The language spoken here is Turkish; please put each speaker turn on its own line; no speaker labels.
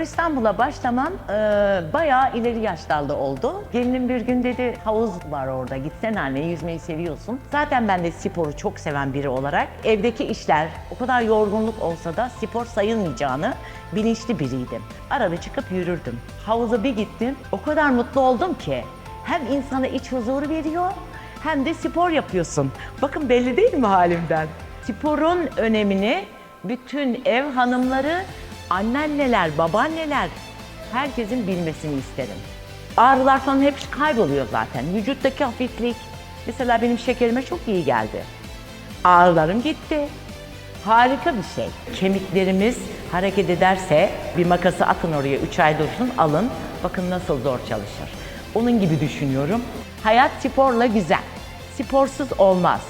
İstanbul'a başlamam e, bayağı ileri yaşlarda oldu. Gelinim bir gün dedi havuz var orada gitsene anne yüzmeyi seviyorsun. Zaten ben de sporu çok seven biri olarak evdeki işler o kadar yorgunluk olsa da spor sayılmayacağını bilinçli biriydim. Arada çıkıp yürürdüm. Havuza bir gittim o kadar mutlu oldum ki hem insana iç huzuru veriyor hem de spor yapıyorsun. Bakın belli değil mi halimden? Sporun önemini bütün ev hanımları, anneanneler, babaanneler herkesin bilmesini isterim. Ağrılar falan hep kayboluyor zaten. Vücuttaki hafiflik. Mesela benim şekerime çok iyi geldi. Ağrılarım gitti. Harika bir şey. Kemiklerimiz hareket ederse bir makası atın oraya 3 ay dursun alın. Bakın nasıl zor çalışır. Onun gibi düşünüyorum. Hayat sporla güzel. Sporsuz olmaz.